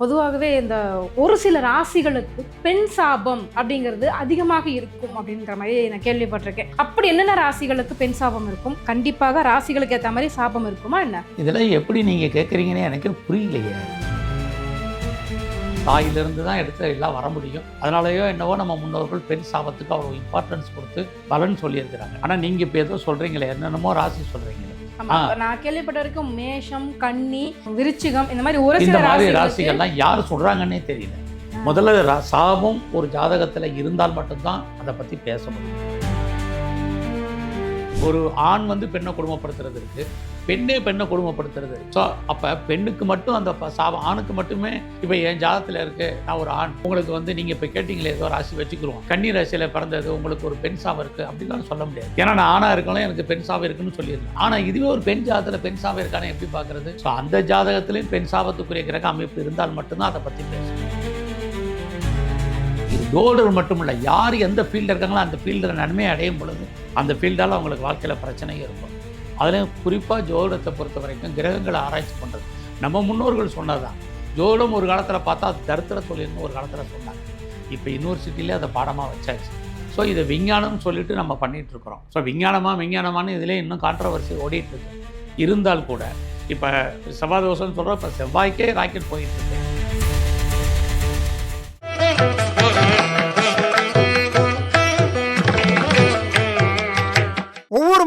பொதுவாகவே இந்த ஒரு சில ராசிகளுக்கு பெண் சாபம் அப்படிங்கிறது அதிகமாக இருக்கும் அப்படின்ற மாதிரி நான் கேள்விப்பட்டிருக்கேன். அப்படி என்னென்ன ராசிகளுக்கு பெண் சாபம் இருக்கும்? கண்டிப்பாக ராசிகளுக்கு ஏற்ற மாதிரி சாபம் இருக்குமா என்ன? இதெல்லாம் எப்படி நீங்கள் கேட்குறீங்கன்னு எனக்கு புரியலையே. தாயிலிருந்து தான் எடுத்து எல்லாம் வர முடியும். அதனாலயோ என்னவோ நம்ம முன்னோர்கள் பெண் சாபத்துக்கு அவ்வளோ இம்பார்ட்டன்ஸ் கொடுத்து பலன் சொல்லியிருக்கிறாங்க. ஆனால் நீங்கள் இப்போ ஏதோ சொல்கிறீங்களே என்னென்னமோ ராசி சொல்கிறீங்களே நான் கேள்விப்பட்ட வரைக்கும் மேஷம் கன்னி விருச்சிகம் இந்த மாதிரி ஒரு இந்த மாதிரி ராசிகள்லாம் யார் சொல்கிறாங்கன்னே தெரியல. முதல்ல சாபம் ஒரு ஜாதகத்தில் இருந்தால் மட்டும்தான் அதை பற்றி பேச முடியும். ஒரு ஆண் வந்து பெண்ணை கொடுமைப்படுத்துறது இருக்கு. பெண்ணே பெண்ணை கொடுமைப்படுத்துறது ஸோ அப்போ பெண்ணுக்கு மட்டும் அந்த சாபம் ஆணுக்கு மட்டுமே இப்போ என் ஜாதகத்தில் இருக்கு நான் ஒரு ஆண். உங்களுக்கு வந்து நீங்கள் இப்போ கேட்டிங்களே ஏதோ ராசி வச்சுக்கிறோம். கன்னி ராசியில் பிறந்தது உங்களுக்கு ஒரு பெண் சாபம் இருக்குது அப்படிலாம் சொல்ல முடியாது. ஏன்னா நான் ஆணாக இருக்கலாம் எனக்கு பெண் சாபம் இருக்குன்னு சொல்லியிருந்தேன். ஆனால் இதுவே ஒரு பெண் ஜாதத்தில் பெண் சாபம் இருக்கானே எப்படி பார்க்குறது ஸோ அந்த ஜாதகத்திலையும் பெண் சாபத்துக்குரிய கிரக அமைப்பு இருந்தால் மட்டும்தான் அதை பற்றி பேசணும் இது ஜோடர் மட்டும் இல்லை. யார் எந்த ஃபீல்டில் இருக்காங்களோ அந்த ஃபீல்டில் நன்மையை அடையும் பொழுது அந்த ஃபீல்டால் அவங்களுக்கு வாழ்க்கையில் பிரச்சனை இருக்கும். அதுலேயும் குறிப்பாக ஜோடத்தை பொறுத்த வரைக்கும் கிரகங்களை ஆராய்ச்சி பண்ணுறது நம்ம முன்னோர்கள் சொன்னதான் ஜோடம் ஒரு காலத்தில் பார்த்தா அது தொழில்னு ஒரு காலத்தில் சொன்னாங்க. இப்போ யூனிவர்சிட்டியிலே அதை பாடமாக வச்சாச்சு. ஸோ இதை விஞ்ஞானம்னு சொல்லிட்டு நம்ம பண்ணிகிட்ருக்குறோம் இருக்கிறோம் ஸோ விஞ்ஞானமா விஞ்ஞானமானு இதிலே இன்னும் கான்ட்ரவர்சி ஓடிட்டுருக்கு. இருந்தால் கூட இப்போ செவ்வாய் தோசைன்னு சொல்கிறோம் இப்போ செவ்வாய்க்கே ராக்கெட் போயிட்டுருக்கு.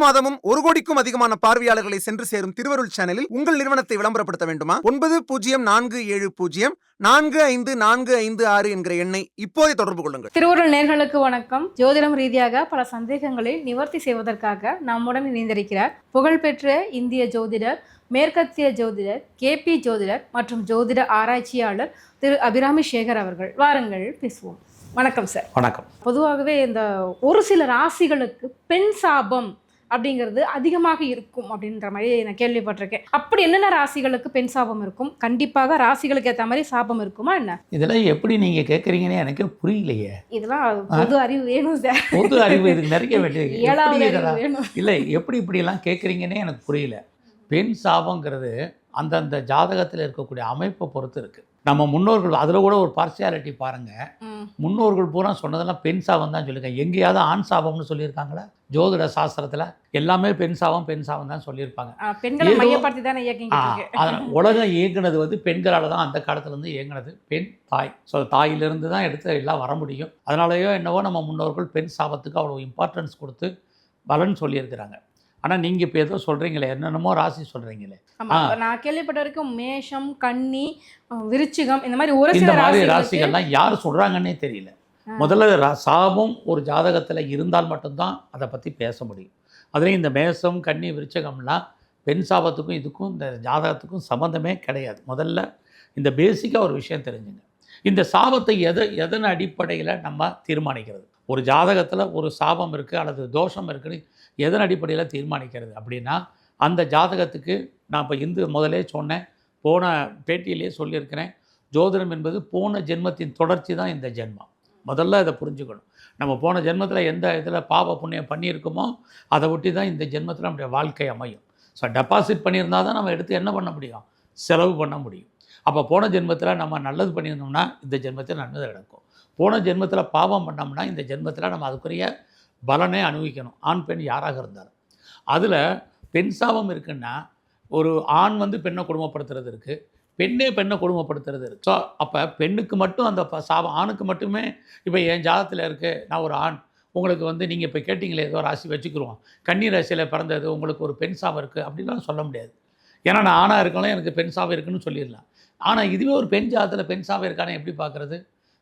மாதமும் ஒரு கோடிக்கும் அதிகமான பார்வையாளர்களை சென்று சேரும் திருவருள் சேனலில் உங்கள் நிறுவனத்தை விளம்பரப்படுத்த வேண்டுமா? ஒன்பது பூஜ்ஜியம் நான்கு ஏழு பூஜ்ஜியம் நான்கு ஐந்து நான்கு ஐந்து ஆறு என்கிற எண்ணை இப்போதே தொடர்பு கொள்ளுங்கள். திருவருள் நேர்களுக்கு வணக்கம். ஜோதிடம் ரீதியாக பல சந்தேகங்களை நிவர்த்தி செய்வதற்காக நம்முடன் இணைந்திருக்கிறார் புகழ்பெற்ற இந்திய ஜோதிடர் மேற்கத்திய ஜோதிடர் கேபி ஜோதிடர் மற்றும் ஜோதிட ஆராய்ச்சியாளர் திரு அபிராமி சேகர் அவர்கள். வாருங்கள் பேசுவோம். வணக்கம் சார். வணக்கம். பொதுவாகவே இந்த ஒரு சில ராசிகளுக்கு பெண் சாபம் அப்படிங்கிறது அதிகமாக இருக்கும் அப்படின்ற மாதிரி நான் கேள்விப்பட்டிருக்கேன். அப்படி என்னென்ன ராசிகளுக்கு பெண் சாபம் இருக்கும்? கண்டிப்பாக ராசிகளுக்கு ஏற்ற மாதிரி சாபம் இருக்குமா என்ன? இதெல்லாம் எப்படி நீங்கள் கேட்குறீங்கன்னு எனக்கு புரியலையே. இதெல்லாம் பொது அறிவு வேணும் சார். பொது அறிவு இதுக்கு நிறைய வேண்டியது இல்லை எப்படி இப்படியெல்லாம் கேட்குறீங்கன்னே எனக்கு புரியல. பெண் சாபங்கிறது அந்தந்த ஜாதகத்தில் இருக்கக்கூடிய அமைப்பை பொறுத்து இருக்குது நம்ம முன்னோர்கள் அதில் கூட ஒரு பார்சியாலிட்டி பாருங்கள். முன்னோர்கள் பூரா சொன்னதெல்லாம் பெண் சாபம் தான் சொல்லியிருக்காங்க. எங்கேயாவது ஆண் சாபம்னு சொல்லியிருக்காங்களா? ஜோதிட சாஸ்திரத்தில் எல்லாமே பெண் சாபம் பெண் சாபம் தான் சொல்லியிருப்பாங்க. உலகம் இயங்குனது வந்து பெண்களால் தான் அந்த காலத்துலேருந்து இயங்குனது. பெண் தாய். ஸோ தாயிலிருந்து தான் எடுத்து எல்லாம் வர முடியும். அதனாலயோ என்னவோ நம்ம முன்னோர்கள் பெண் சாபத்துக்கு அவ்வளோ இம்பார்ட்டன்ஸ் கொடுத்து பலன் சொல்லியிருக்கிறாங்க. ஆனால் நீங்கள் இப்போ ஏதோ சொல்கிறீங்களே என்னென்னமோ ராசி சொல்கிறீங்களே. நான் கேள்விப்பட்ட வரைக்கும் மேஷம் கன்னி விருச்சிகம் இந்த மாதிரி ஒரு இந்த மாதிரி ராசிகள்லாம் யார் சொல்கிறாங்கன்னே தெரியல. முதல்ல சாபம் ஒரு ஜாதகத்தில் இருந்தால் மட்டும்தான் அதை பற்றி பேச முடியும். அதுலேயும் இந்த மேசம் கன்னி விருச்சகம்லாம் பெண் சாபத்துக்கும் இதுக்கும் இந்த ஜாதகத்துக்கும் சம்மந்தமே கிடையாது. முதல்ல இந்த பேசிக்காக ஒரு விஷயம் தெரிஞ்சுங்க. இந்த சாபத்தை எதை எதன் அடிப்படையில் நம்ம தீர்மானிக்கிறது? ஒரு ஜாதகத்தில் ஒரு சாபம் இருக்குது அல்லது தோஷம் இருக்குன்னு எதன் அடிப்படையில் தீர்மானிக்கிறது? அப்படின்னா அந்த ஜாதகத்துக்கு நான் இப்போ இந்து முதலே சொன்னேன் போன பேட்டியிலே சொல்லியிருக்கிறேன் ஜோதிடம் என்பது போன ஜென்மத்தின் தொடர்ச்சி தான் இந்த ஜென்மம். முதல்ல இதை புரிஞ்சுக்கணும். நம்ம போன ஜென்மத்தில் எந்த இதில் பாவ புண்ணியம் பண்ணியிருக்கோமோ அதை ஒட்டி தான் இந்த ஜென்மத்தில் நம்முடைய வாழ்க்கை அமையும். ஸோ டெபாசிட் பண்ணியிருந்தா தான் நம்ம எடுத்து என்ன பண்ண முடியும்? செலவு பண்ண முடியும். அப்போ போன ஜென்மத்தில் நம்ம நல்லது பண்ணியிருந்தோம்னா இந்த ஜென்மத்தில் நல்லது நடக்கும். போன ஜென்மத்தில் பாவம் பண்ணோம்னா இந்த ஜென்மத்தில் நம்ம அதுக்குரிய பலனே அனுபவிக்கணும். ஆண் பெண் யாராக இருந்தாலும். அதில் பெண் சாபம் இருக்குன்னா ஒரு ஆண் வந்து பெண்ணை கொடுமைப்படுத்துறது இருக்குது பெண்ணே பெண்ணை கொடுமைப்படுத்துறது இருக்குது ஸோ அப்போ பெண்ணுக்கு மட்டும் அந்த ப- சாபம் ஆணுக்கு மட்டுமே இப்போ என் ஜாதத்தில் இருக்குது நான் ஒரு ஆண். உங்களுக்கு வந்து நீங்கள் இப்போ கேட்டிங்களே ஏதோ ராசி வச்சுக்கிருவோம். கன்னி ராசியில் பிறந்தது உங்களுக்கு ஒரு பெண் சாபம் இருக்குது அப்படின்லாம் சொல்ல முடியாது. ஏன்னா நான் ஆணாக இருக்கலாம் எனக்கு பெண் சாபம் இருக்குன்னு சொல்லிடலாம். ஆனால் இதுவே ஒரு பெண் ஜாதத்தில் பெண் சாபம் இருக்கானே எப்படி பார்க்குறது?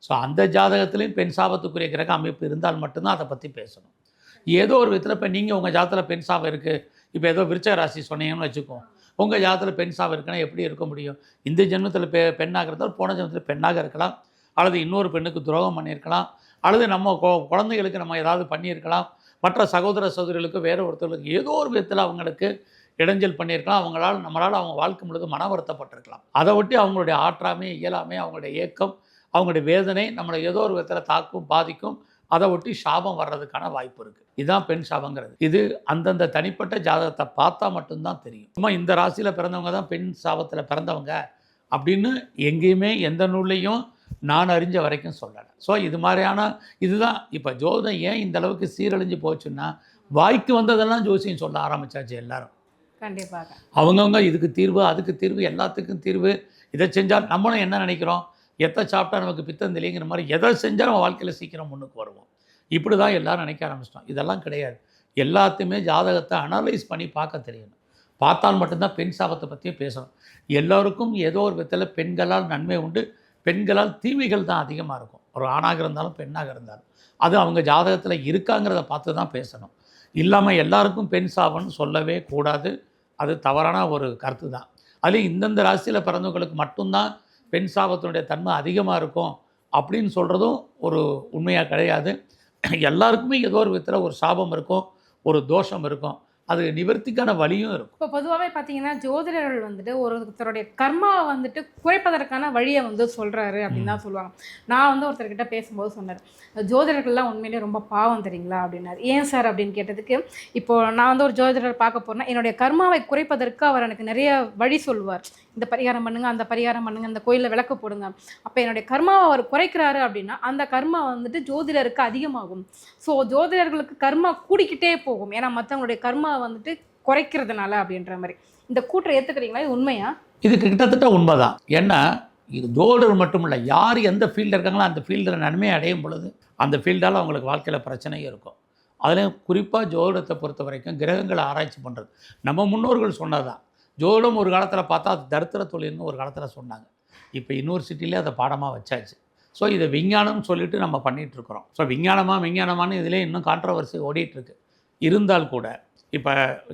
ஸோ அந்த ஜாதகத்துலேயும் பெண் சாபத்துக்குரிய கிரக அமைப்பு இருந்தால் மட்டும்தான் அதை பற்றி பேசணும். ஏதோ ஒரு விதத்தில் இப்போ நீங்கள் உங்கள் ஜாதகத்தில் பெண் சாபம் இருக்குது இப்போ ஏதோ விருச்ச ராசி சொன்னீங்கன்னு வச்சுக்கோம் உங்கள் ஜாதகத்தில் பெண் சாபம் இருக்குன்னா எப்படி இருக்க முடியும்? இந்த ஜென்மத்தில் பெ பெண்ணாக இருந்தால் போன ஜென்மத்தில் பெண்ணாக இருக்கலாம். அல்லது இன்னொரு பெண்ணுக்கு துரோகம் பண்ணியிருக்கலாம். அல்லது நம்ம குழந்தைகளுக்கு நம்ம ஏதாவது பண்ணியிருக்கலாம். மற்ற சகோதர சகோதரிகளுக்கு வேறு ஒருத்தர்களுக்கு ஏதோ ஒரு விதத்தில் அவங்களுக்கு இடைஞ்சல் பண்ணியிருக்கலாம். அவங்களால் நம்மளால் அவங்க வாழ்க்கை முழுக்க மன வருத்தப்பட்டிருக்கலாம் அதை ஒட்டி அவங்களுடைய ஆற்றாமை இயலாமை அவங்களுடைய ஏக்கம் அவங்களுடைய வேதனை நம்மளை ஏதோ ஒரு விதத்தில் தாக்கும் பாதிக்கும். அதை ஒட்டி சாபம் வர்றதுக்கான வாய்ப்பு இருக்குது இதுதான் பெண் சாபங்கிறது. இது அந்தந்த தனிப்பட்ட ஜாதகத்தை பார்த்தா மட்டும்தான் தெரியும். சும்மா இந்த ராசியில் பிறந்தவங்க தான் பெண் சாபத்தில் பிறந்தவங்க அப்படின்னு எங்கேயுமே எந்த நூல்லையும் நான் அறிஞ்ச வரைக்கும் சொல்லலை. ஸோ இது மாதிரியான இதுதான் இப்போ ஜோதிடம் ஏன் இந்த அளவுக்கு சீரழிஞ்சு போச்சுன்னா வாய்க்கு வந்ததெல்லாம் ஜோசியம் சொல்ல ஆரம்பிச்சாச்சு எல்லாரும். கண்டிப்பாக. அவங்கவுங்க இதுக்கு தீர்வு அதுக்கு தீர்வு எல்லாத்துக்கும் தீர்வு. இதை செஞ்சால் நம்மளும் என்ன நினைக்கிறோம்? எதை சாப்பிட்டா நமக்கு பித்தம் தெளிங்கிற மாதிரி எதை செஞ்சால் நம்ம வாழ்க்கையில் சீக்கிரம் முன்னுக்கு வருவோம். இப்படி தான் எல்லோரும் நினைக்க ஆரம்பிச்சிட்டோம். இதெல்லாம் கிடையாது. எல்லாத்தையுமே ஜாதகத்தை அனலைஸ் பண்ணி பார்க்க தெரியணும். பார்த்தால் மட்டும்தான் பெண் சாபத்தை பற்றியும் பேசணும். எல்லோருக்கும் ஏதோ ஒரு விதத்தில் பெண்களால் நன்மை உண்டு. பெண்களால் தீமைகள் தான் அதிகமாக இருக்கும். ஒரு ஆணாக இருந்தாலும் பெண்ணாக இருந்தாலும். அது அவங்க ஜாதகத்தில் இருக்காங்கிறத பார்த்து தான் பேசணும். இல்லாமல் எல்லாருக்கும் பெண் சாபம்னு சொல்லவே கூடாது. அது தவறான ஒரு கருத்து தான் அதுலேயும் இந்தந்த ராசியில் பிறந்தவங்களுக்கு மட்டும்தான் பெண் சாபத்தினுடைய தன்மை அதிகமாக இருக்கும் அப்படின்னு சொல்கிறதும் ஒரு உண்மையாக கிடையாது. எல்லாருக்குமே ஏதோ ஒரு விதத்தில் ஒரு சாபம் இருக்கும் ஒரு தோஷம் இருக்கும். அது நிவர்த்திக்கான வழியும் இருக்கும். இப்போ பொதுவாகவே பார்த்தீங்கன்னா ஜோதிடர்கள் வந்துட்டு ஒருத்தருடைய கர்மாவை வந்துட்டு குறைப்பதற்கான வழியை வந்து சொல்கிறாரு அப்படின்னு தான் சொல்லுவாங்க. நான் வந்து ஒருத்தர்கிட்ட பேசும்போது சொன்னார் ஜோதிடர்கள்லாம் உண்மையிலேயே ரொம்ப பாவம் தெரியுங்களா? அப்படின்னாரு. ஏன் சார்? அப்படின்னு கேட்டதுக்கு இப்போ நான் வந்து ஒரு ஜோதிடர் பார்க்க போறேன்னா என்னுடைய கர்மாவை குறைப்பதற்கு அவர் எனக்கு நிறைய வழி சொல்லுவார். இந்த பரிகாரம் பண்ணுங்க அந்த பரிகாரம் பண்ணுங்க அந்த கோயிலில் விளக்கு போடுங்க. அப்போ என்னுடைய கர்மாவை அவர் குறைக்கிறாரு அப்படின்னா அந்த கர்மா வந்துட்டு ஜோதிடருக்கு அதிகமாகும். ஸோ ஜோதிடர்களுக்கு கர்மா கூடிக்கிட்டே போகும். ஏன்னா மற்றவங்களுடைய கர்மா வந்துட்டு குறைக்கிறதுனால அப்படின்ற மாதிரி. இந்த கூற்றை ஏற்றுக்கிறீங்களா இது உண்மையா? இது கிட்டத்தட்ட உண்மைதான். ஏன்னா இது ஜோடர் மட்டும் இல்லை யார் எந்த ஃபீல்டில் இருக்காங்களோ அந்த ஃபீல்டில் நன்மை அடையும் பொழுது அந்த ஃபீல்டால் அவங்களுக்கு வாழ்க்கையில் பிரச்சனையும் இருக்கும். அதுலேயும் குறிப்பாக ஜோதிடத்தை பொறுத்த வரைக்கும் கிரகங்களை ஆராய்ச்சி பண்ணுறது நம்ம முன்னோர்கள் சொன்னதுதான். ஜோதிடம் ஒரு காலத்தில் பார்த்தா அது தரித்திர தொழில்னு ஒரு காலத்தில் சொன்னாங்க. இப்போ யூனிவர்சிட்டியிலே அதை பாடமாக வச்சாச்சு. ஸோ இதை விஞ்ஞானம்னு சொல்லிட்டு நம்ம பண்ணிகிட்ருக்குறோம் இருக்கிறோம். ஸோ விஞ்ஞானமாக விஞ்ஞானமானு இதிலே இன்னும் கான்ட்ரவர்சி ஓடிட்டுருக்கு இருந்தால் கூட இப்போ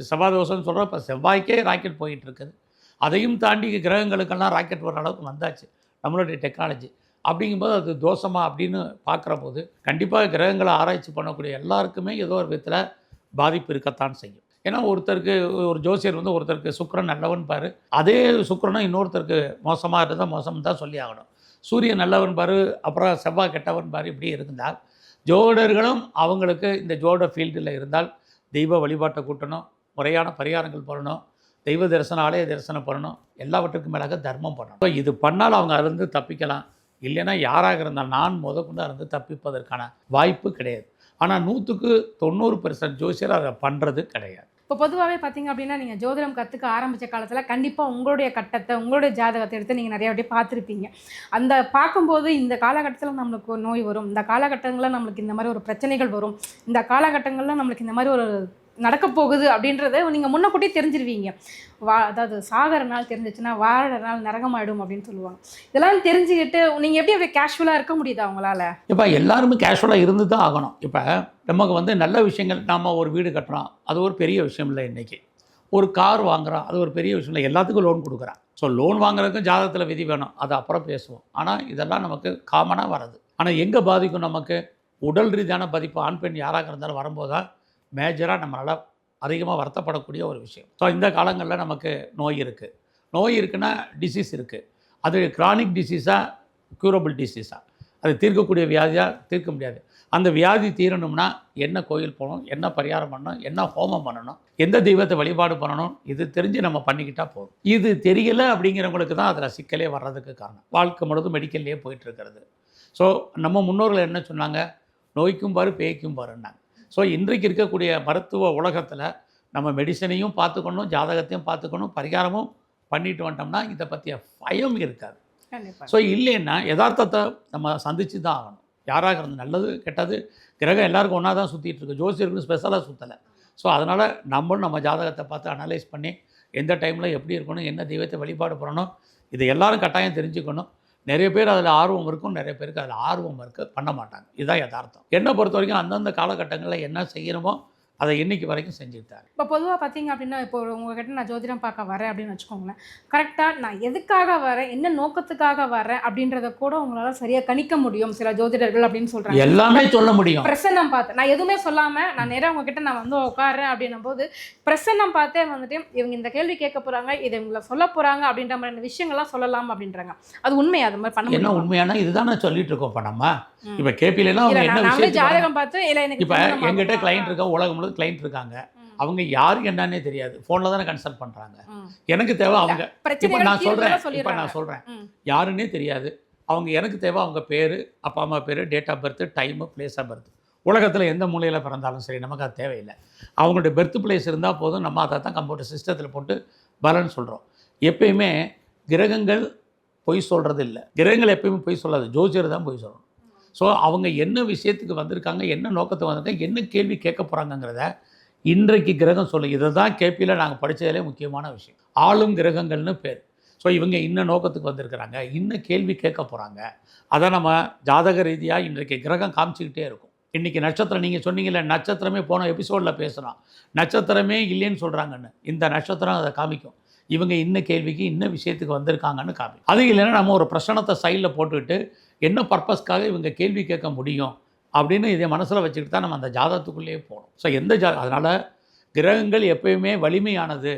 செவ்வாய் தோஷம்னு சொல்கிறோம் இப்போ செவ்வாய்க்கே ராக்கெட் போயிட்டுருக்குது. அதையும் தாண்டி கிரகங்களுக்கெல்லாம் ராக்கெட் வர அளவுக்கு வந்தாச்சு நம்மளுடைய டெக்னாலஜி. அப்படிங்கும்போது அது தோஷமா அப்படின்னு பார்க்குற போது கண்டிப்பாக கிரகங்களை ஆராய்ச்சி பண்ணக்கூடிய எல்லாருக்குமே ஏதோ ஒரு விதத்தில் பாதிப்பு இருக்கத்தான் செய்யும். ஏன்னா ஒருத்தருக்கு ஒரு ஜோசியர் வந்து ஒருத்தருக்கு சுக்கரன் நல்லவன் பாரு அதே சுக்கரனும் இன்னொருத்தருக்கு மோசமாக இருந்தால் மோசம் தான் சொல்லி ஆகணும். சூரியன் நல்லவன் பாரு அப்புறம் செவ்வாய் கெட்டவன் பாரு இப்படி இருந்தால் ஜோடர்களும் அவங்களுக்கு இந்த ஜோட ஃபீல்டில் இருந்தால் தெய்வ வழிபாட்டை கூட்டணும் முறையான பரிகாரங்கள் பண்ணணும் தெய்வ தரிசனம் ஆலய தரிசனம் பண்ணணும் எல்லாவற்றுக்கும் மேலாக தர்மம் பண்ணணும். இது பண்ணால் அவங்க அதிலிருந்து தப்பிக்கலாம். இல்லைன்னா யாராக இருந்தால் நான் முத கொண்டு தப்பிப்பதற்கான வாய்ப்பு கிடையாது. ஆனால் நூற்றுக்கு தொண்ணூறு பெர்சன்ட் ஜோசியர் அதை பண்ணுறது கிடையாது. இப்போ பொதுவாகவே பார்த்தீங்க அப்படின்னா நீங்கள் ஜோதிடம் கற்றுக்க ஆரம்பித்த காலத்தில் கண்டிப்பாக உங்களுடைய கட்டத்தை உங்களுடைய ஜாதகத்தை எடுத்து நீங்கள் நிறைய வாட்டி பார்த்துருப்பீங்க. அந்த பார்க்கும்போது இந்த காலகட்டத்தில் நம்மளுக்கு ஒரு நோய் வரும். இந்த காலகட்டங்களில் நம்மளுக்கு இந்த மாதிரி ஒரு பிரச்சனைகள் வரும். இந்த காலகட்டங்களில் நம்மளுக்கு இந்த மாதிரி ஒரு நடக்க போகுது அப்படின்றத நீங்கள் முன்னக்கூட்டியே தெரிஞ்சிருவீங்க. வா அதாவது சாகிற நாள் தெரிஞ்சிச்சுன்னா வாழற நாள் நரகமாயிடும் அப்படின்னு சொல்லுவாங்க. இதெல்லாம் தெரிஞ்சுக்கிட்டு நீங்கள் எப்படி அப்படியே கேஷுவலாக இருக்க முடியுதா அவங்களால இப்போ எல்லாருமே கேஷுவலாக இருந்து தான் ஆகணும். இப்போ நமக்கு வந்து நல்ல விஷயங்கள் நாம் ஒரு வீடு கட்டுறோம். அது ஒரு பெரிய விஷயம் இல்லை இன்றைக்கி ஒரு கார் வாங்குகிறோம் அது ஒரு பெரிய விஷயம் இல்லை. எல்லாத்துக்கும் லோன் கொடுக்குறான் ஸோ லோன் வாங்குறதுக்கும் ஜாதகத்தில் விதி வேணும். அது அப்புறம் பேசுவோம். ஆனால் இதெல்லாம் நமக்கு காமனாக வருது. ஆனால் எங்கே பாதிக்கும் நமக்கு? உடல் ரீதியான பாதிப்பு ஆண் பெண் யாராக இருந்தாலும் வரும்போது தான் மேஜராக நம்மளால் அதிகமாக வருத்தப்படக்கூடிய ஒரு விஷயம். ஸோ இந்த காலங்களில் நமக்கு நோய் இருக்குது நோய் இருக்குன்னா டிசீஸ் இருக்குது அது கிரானிக் டிசீஸாக க்யூரபிள் டிசீஸாக அது தீர்க்கக்கூடிய வியாதியாக தீர்க்க முடியாது. அந்த வியாதி தீரணும்னா என்ன கோயில் போகணும் என்ன பரிகாரம் பண்ணணும் என்ன ஹோமம் பண்ணணும் எந்த தெய்வத்தை வழிபாடு பண்ணணும் இது தெரிஞ்சு நம்ம பண்ணிக்கிட்டால் போதும். இது தெரியல அப்படிங்கிறவங்களுக்கு தான் அதில் சிக்கலே வர்றதுக்கு காரணம். வாழ்க்கை முழுவதும் மெடிக்கல்லையே போயிட்டுருக்கிறது ஸோ நம்ம முன்னோர்கள் என்ன சொன்னாங்க? நோய்க்கும் பாரு பேய்க்கும் பாருன்னாங்க. ஸோ இன்றைக்கு இருக்கக்கூடிய மருத்துவ உலகத்தில் நம்ம மெடிசனையும் பார்த்துக்கணும் ஜாதகத்தையும் பார்த்துக்கணும் பரிகாரமும் பண்ணிட்டு வந்துட்டோம்னா இதை பற்றிய பயம் இருக்காது. ஸோ இல்லைன்னா யதார்த்தத்தை நம்ம சந்திச்சு தான் ஆகணும். யாராக இருந்து நல்லது கெட்டது கிரகம் எல்லாருக்கும் ஒன்றா தான் சுற்றிட்டு இருக்கு ஜோசியருக்கு ஸ்பெஷலாக சுற்றலை ஸோ அதனால் நம்மளும் நம்ம ஜாதகத்தை பார்த்து அனலைஸ் பண்ணி எந்த டைமில் எப்படி இருக்கணும் என்ன தெய்வத்தை வழிபாடு பண்ணணும் இதை எல்லாரும் கட்டாயம் தெரிஞ்சுக்கணும். நிறைய பேர் அதில் ஆர்வம் இருக்கும் நிறைய பேருக்கு அதில் ஆர்வம் இருக்க பண்ண மாட்டாங்க. இதுதான் யதார்த்தம். என்னை பொறுத்த வரைக்கும் அந்தந்த காலகட்டங்களில் என்ன செய்யணுமோ அதை இன்னைக்கு வரைக்கும் செஞ்சுட்டார் இப்போ பொதுவாக பார்த்தீங்க அப்படின்னா இப்போ உங்ககிட்ட நான் ஜோதிடம் பார்க்க வரேன் அப்படின்னு வச்சுக்கோங்களேன். கரெக்டாக நான் எதுக்காக வரேன் என்ன நோக்கத்துக்காக வரேன் அப்படின்றத கூட உங்களால் சரியாக கணிக்க முடியும் சில ஜோதிடர்கள் அப்படின்னு சொல்கிறாங்க எல்லாமே சொல்ல முடியும். பிரசன்னம் பார்த்து நான் எதுவுமே சொல்லாமல் நான் நேராக உங்ககிட்ட நான் வந்து உட்காடுறேன் அப்படின்னும் போது பிரசன்னம் பார்த்தே வந்துட்டு இவங்க இந்த கேள்வி கேட்க போகிறாங்க இதை இவங்களை சொல்ல போகிறாங்க அப்படின்ற மாதிரியான விஷயங்கள்லாம் சொல்லலாம் அப்படின்றாங்க. அது உண்மை அது மாதிரி பண்ண என்ன உண்மையான இதுதானே சொல்லிட்டு இருக்கோம் இப்போ நம்ம. இப்போ கேபிலாம் என்ன நான் ஜாதகம் பார்த்து இல்லை எனக்கு இப்போ எங்கிட்ட? கிளைண்ட் இருக்கா உலகம் முழுவதும் கிளைண்ட் இருக்காங்க. அவங்க யாரு என்னன்னே தெரியாது. ஃபோனில் தானே கன்சல்ட் பண்ணுறாங்க. எனக்கு தேவை அவங்க. இப்போ நான் சொல்கிறேன் இப்போ. நான் சொல்கிறேன். யாருன்னே தெரியாது. அவங்க எனக்கு தேவை அவங்க பேர் அப்பா அம்மா பேர் date of birth time place of birth உலகத்தில் எந்த மூலையில் பிறந்தாலும் சரி நமக்கு அது தேவையில்லை. அவங்களுடைய பெர்த் பிளேஸ் இருந்தால் போதும். நம்ம அதை தான் கம்ப்யூட்டர் சிஸ்டத்தில் போட்டு பலன் சொல்கிறோம் எப்பயுமே கிரகங்கள் பொய் சொல்கிறது இல்லை கிரகங்கள் எப்பயுமே பொய் சொல்லாது. ஜோசியர் தான் பொய் சொல்லணும். ஸோ அவங்க என்ன விஷயத்துக்கு வந்திருக்காங்க என்ன நோக்கத்தை வந்திருக்காங்க என்ன கேள்வி கேட்க போகிறாங்கங்கிறத இன்றைக்கு கிரகம் சொல்லு. இதை தான் கேபியில் நாங்கள் படித்ததிலே முக்கியமான விஷயம். ஆளும் கிரகங்கள்னு பேர். ஸோ இவங்க இன்ன நோக்கத்துக்கு வந்திருக்கிறாங்க இன்ன கேள்வி கேட்க போகிறாங்க அதை நம்ம ஜாதக ரீதியாக இன்றைக்கு கிரகம் காமிச்சிக்கிட்டே இருக்கும். இன்றைக்கி நட்சத்திரம் நீங்கள் சொன்னீங்கல்ல நட்சத்திரமே போன எபிசோடில் பேசுகிறோம் நட்சத்திரமே இல்லைன்னு சொல்கிறாங்கன்னு இந்த நட்சத்திரம் அதை காமிக்கும். இவங்க இன்ன கேள்விக்கு இன்ன விஷயத்துக்கு வந்திருக்காங்கன்னு காமி அது இல்லைன்னா நம்ம ஒரு பிரச்சனத்தை சைடில் போட்டுக்கிட்டு என்ன பர்பஸ்க்காக இவங்க கேள்வி கேட்க முடியும் அப்படின்னு இதை மனசில் வச்சுக்கிட்டு தான் நம்ம அந்த ஜாதகத்துக்குள்ளேயே போகணும். ஸோ எந்த ஜா அதனால் கிரகங்கள் எப்பயுமே வலிமையானது.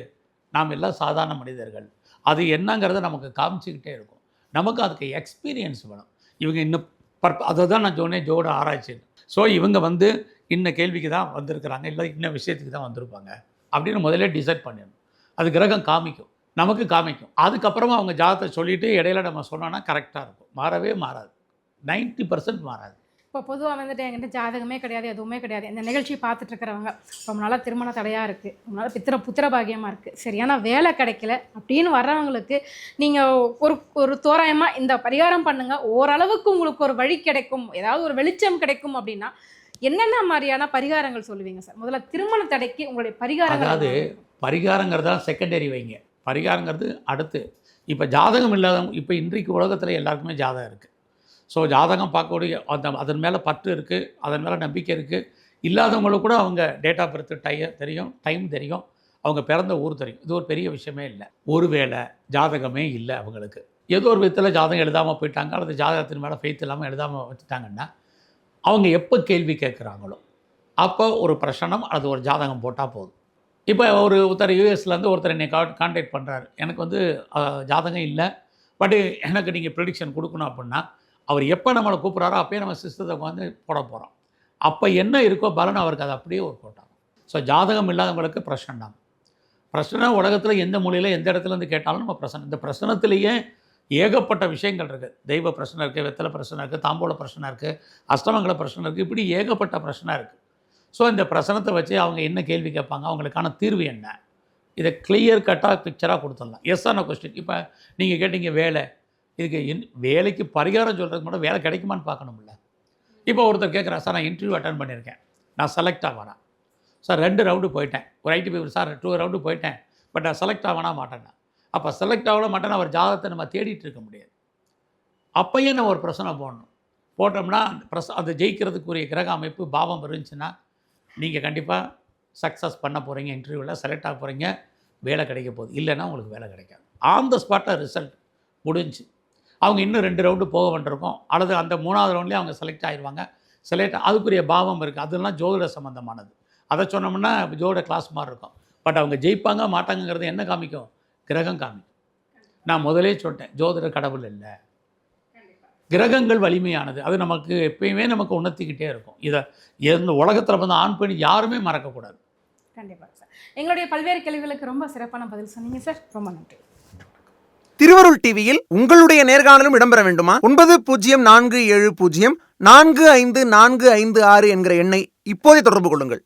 நாம் எல்லாம் சாதாரண மனிதர்கள். அது என்னங்கிறத நமக்கு காமிச்சிக்கிட்டே இருக்கும். நமக்கு அதுக்கு எக்ஸ்பீரியன்ஸ் வேணும். இவங்க இன்னும் பர்ப அதை தான் நான் சொன்னேன் ஜோட ஆராய்ச்சி ஸோ இவங்க வந்து இன்ன கேள்விக்கு தான் வந்திருக்கிறாங்க இல்லை இன்ன விஷயத்துக்கு தான் வந்திருப்பாங்க அப்படின்னு முதல்ல டிசைட் பண்ணிடணும். அது கிரகம் காமிக்கும். நமக்கு காமிக்கும். அதுக்கப்புறமா அவங்க ஜாதகத்தை சொல்லிவிட்டு இடையில நம்ம சொன்னோன்னா கரெக்டாக இருக்கும். மாறவே மாறாது. 90% பர்சன்ட் மாறாது. இப்போ பொதுவாக வந்துட்டு என்கிட்ட ஜாதகமே கிடையாது எதுவுமே கிடையாது. இந்த நிகழ்ச்சி பார்த்துட்டு இருக்கிறவங்க ரொம்ப நாளாக திருமண தடையாக இருக்குது ரொம்ப நாளாக பித்திர புத்திர பாகியமாக இருக்குது சரியான வேலை கிடைக்கல அப்படின்னு வர்றவங்களுக்கு நீங்கள் ஒரு ஒரு தோராயமாக இந்த பரிகாரம் பண்ணுங்க. ஓரளவுக்கு உங்களுக்கு ஒரு வழி கிடைக்கும். ஏதாவது ஒரு வெளிச்சம் கிடைக்கும் அப்படின்னா என்னென்ன மாதிரியான பரிகாரங்கள் சொல்லுவீங்க சார்? முதல்ல திருமண தடைக்கு உங்களுடைய பரிகாரங்கள் அதாவது? பரிகாரங்கிறதா செகண்டரி வைங்க. பரிகாரங்கிறது அடுத்து. இப்போ ஜாதகம் இல்லாதவங்க இப்போ இன்றைக்கு உலகத்தில் எல்லாருக்குமே ஜாதகம் இருக்குது ஸோ ஜாதகம் பார்க்கக்கூடிய அந்த அதன் மேலே பற்று இருக்குது அதன் மேலே நம்பிக்கை இருக்குது இல்லாதவங்களுக்கு கூட அவங்க டேட் ஆஃப் பர்த் டை தெரியும் டைம் தெரியும். அவங்க பிறந்த ஊர் தெரியும். இது ஒரு பெரிய விஷயமே இல்லை. ஒருவேளை ஜாதகமே இல்லை அவங்களுக்கு. ஏதோ ஒரு விதத்தில் ஜாதகம் எழுதாமல் போயிட்டாங்க அல்லது ஜாதகத்தின் மேலே ஃபெய்த் இல்லாமல் எழுதாமல் வச்சுட்டாங்கன்னா அவங்க எப்போ கேள்வி கேட்குறாங்களோ அப்போ ஒரு பிரசனம் அல்லது ஒரு ஜாதகம் போட்டால் போதும். இப்போ ஒரு ஒருத்தர் யூஎஸ்லேருந்து ஒருத்தர் என்னை கா கான்டாக்ட் பண்ணுறாரு எனக்கு வந்து ஜாதகம் இல்லை. பட் எனக்கு நீங்கள் ப்ரிடிக்ஷன் கொடுக்கணும் அப்படின்னா அவர் எப்போ நம்மளை கூப்பிட்றாரோ அப்போயே நம்ம சிஸ்டத்தை வந்து போட போகிறோம் அப்போ என்ன இருக்கோ பலன் அவருக்கு அது அப்படியே ஒரு போட்டாங்க ஸோ ஜாதகம் இல்லாதவங்களுக்கு பிரச்சனை தான். பிரச்சனை உலகத்தில் எந்த மூலையில் எந்த இடத்துல இருந்து கேட்டாலும் நம்ம பிரச்சனை இந்த பிரச்சனத்திலேயே ஏகப்பட்ட விஷயங்கள் இருக்குது தெய்வ பிரச்சனை இருக்குது வெத்தலை பிரச்சனை இருக்குது தாம்பூல பிரச்சனை இருக்குது அஸ்தமங்கள பிரச்சனை இருக்குது இப்படி ஏகப்பட்ட பிரச்சனை இருக்குது ஸோ இந்த பிரசனத்தை வச்சு அவங்க என்ன கேள்வி கேட்பாங்க? அவங்களுக்கான தீர்வு என்ன? இதை கிளியர் கட்டாக பிக்சராக கொடுத்துடலாம். எஸ் ஆன கொஸ்டின் இப்போ நீங்கள் கேட்டீங்க வேலை. இதுக்கு என் வேலைக்கு பரிகாரம் சொல்கிறதுக்கு மட்டும் வேலை கிடைக்குமான்னு பார்க்கணும்ல. இப்போ ஒருத்தர் கேட்குறேன் சார் நான் இன்டர்வியூ அட்டன் பண்ணியிருக்கேன். நான் செலக்ட் ஆவேனா சார் ரெண்டு ரவுண்டு போயிட்டேன். ஒரு IT people sir two round போயிட்டேன். பட் நான் செலக்ட் ஆவேனா மாட்டேன்னா அப்போ செலக்ட் ஆகல மாட்டேன்னா அவர் ஜாதகத்தை நம்ம தேடிட்டு இருக்க முடியாது. அப்போயே நம்ம ஒரு பிரச்சனை போடணும். போட்டோம்னா அந்த பிரச அந்த ஜெயிக்கிறதுக்குரிய கிரக அமைப்பு பாவம் இருந்துச்சுன்னா நீங்கள் கண்டிப்பாக சக்ஸஸ் பண்ண போகிறீங்க இன்டர்வியூவில் செலக்ட் ஆக போகிறீங்க வேலை கிடைக்க போகுது. இல்லைன்னா உங்களுக்கு வேலை கிடைக்காது. ஆன் த ஸ்பாட்டாக ரிசல்ட் முடிஞ்சு. அவங்க இன்னும் ரெண்டு ரவுண்டு போக வேண்டியிருக்கும் அல்லது அந்த மூணாவது ரவுண்ட்லேயே அவங்க செலக்ட் ஆயிடுவாங்க செலக்ட் அதுக்குரிய பாவம் இருக்குது அதெல்லாம் ஜோதிட சம்மந்தமானது அதை சொன்னோம்னா ஜோதிட கிளாஸ் மாதிரி இருக்கும். பட் அவங்க ஜெயிப்பாங்க மாட்டாங்கங்கிறது என்ன காமிக்கும்? கிரகம் காமிக்கும். நான் முதலே சொல்லிட்டேன் ஜோதிட கடவுள் இல்லை. கிரகங்கள் வலிமையானது. அது நமக்கு எப்பயுமே நமக்கு உணர்த்திக்கிட்டே இருக்கும். இதை எந்த உலகத்தில் வந்து ஆண் பெண் யாருமே மறக்கக்கூடாது. கண்டிப்பாக சார். எங்களுடைய பல்வேறு கேள்விகளுக்கு ரொம்ப சிறப்பான பதில் சொன்னீங்க சார். ரொம்ப நன்றி. திருவருள் டிவியில் உங்களுடைய நேர்காணலும் இடம்பெற வேண்டுமா? ஒன்பது பூஜ்ஜியம் நான்கு ஏழு பூஜ்ஜியம் நான்கு ஐந்து நான்கு ஐந்து ஆறு என்கிற எண்ணை இப்போதே தொடர்பு கொள்ளுங்கள்.